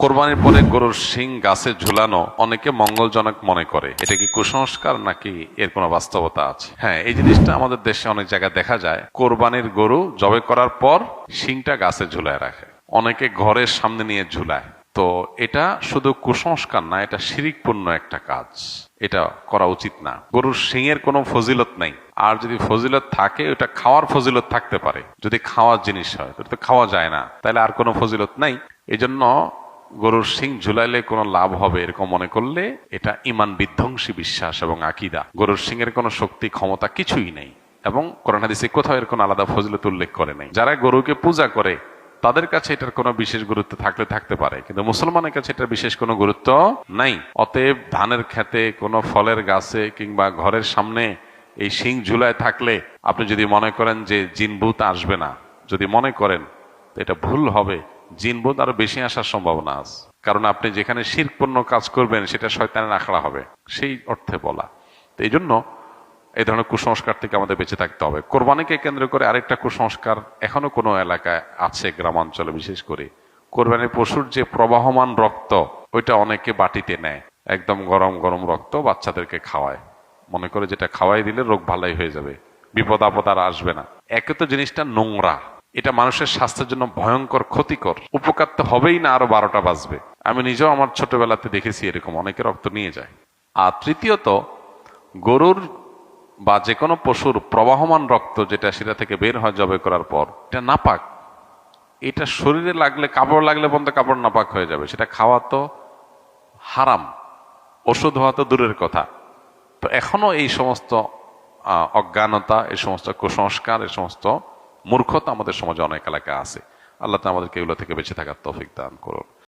কোরবানির পরে গরুর শিং, গাছে ঝুলানো অনেকে মঙ্গলজনক মনে করে। এটা কি কুসংস্কার নাকি এর কোনো বাস্তবতা আছে? হ্যাঁ এই জিনিসটা আমাদের দেশে অনেক জায়গায় দেখা যায়। কোরবানির গরু জবে করার পর শিংটা গাছে ঝুলায় রাখে। অনেকে ঘরের সামনে নিয়ে ঝুলায়। তো এটা শুধু কুসংস্কার না, এটা শিরিকপূর্ণ একটা কাজ। এটা করা উচিত না। গরুর শিংয়ের কোনো ফজিলত নাই। আর যদি ফজিলত থাকে, ওটা খাওয়ার ফজিলত থাকতে পারে। যদি খাওয়ার জিনিস হয় তো খাওয়া যায় না। তাহলে আর কোনো ফজিলত নাই। এই জন্য গরুর শিং ঝুলাইলে কোনো লাভ হবে এরকম মনে করলে এটা ইমান বিধ্বংসী বিশ্বাস এবং আকিদা। গরুর সিং এর কোনো শক্তি, ক্ষমতা কিছুই নেই এবং হাদিসে কোথাও এর কোনো আলাদা ফজিলত উল্লেখ করে নাই। যারা গরুকে পূজা করে, তাদের কাছে এটার কোনো বিশেষ গুরুত্ব থাকলে থাকতে পারে, কিন্তু মুসলমানের কাছে এটার বিশেষ কোনো গুরুত্ব নাই। অতএব ধানের খেতে কোনো ফলের গাছে কিংবা ঘরের সামনে এই শিং ঝুলায় থাকলে আপনি যদি মনে করেন যে জিনভূত আসবে না, যদি মনে করেন এটা ভুল হবে জিনভূত আরও বেশি আসার সম্ভাবনা আছে। কারণ আপনি যেখানে শিরপূর্ণ কাজ করবেন, সেটা শয়তানের আখড়া হবে। সেই অর্থে বলা। তো এই জন্য এই ধরনের কুসংস্কার থেকে আমাদের বেঁচে থাকতে হবে। কোরবানিকে কেন্দ্র করে আরেকটা কুসংস্কার এখনও কোনো এলাকায় আছে গ্রামাঞ্চলে, বিশেষ করে। কোরবানির পশুর যে প্রবাহমান রক্ত, ওইটা অনেকে বাটিতে নেয়। একদম গরম গরম রক্ত বাচ্চাদেরকে খাওয়ায়। মনে করে যেটা খাওয়াই দিলে রোগ ভালাই হয়ে যাবে। বিপদ আপদ আর আসবে না। একে তো জিনিসটা নোংরা। এটা মানুষের স্বাস্থ্যের জন্য ভয়ঙ্কর, ক্ষতিকর। উপকার তো হবেই না আরও বারোটা বাজবে। আমি নিজেও আমার ছোটবেলাতে দেখেছি এরকম, অনেকে রক্ত নিয়ে যায়। আর তৃতীয়ত, গরুর বা যে কোনো পশুর প্রবাহমান রক্ত যেটা সেটা থেকে বের হয় জবে করার পর, এটা নাপাক। এটা শরীরে লাগলে, কাপড় লাগলে পর্যন্ত কাপড় নাপাক হয়ে যাবে। সেটা খাওয়া তো হারাম। ওষুধ হওয়া তো দূরের কথা। তো এখনও এই সমস্ত অজ্ঞানতা, এই সমস্ত কুসংস্কার, এই সমস্ত মূর্খতা আমাদের সমাজে অনেক এলাকা আছে। আল্লাহ আমাদেরকে এগুলো থেকে বেঁচে থাকার তৌফিক দান করুন।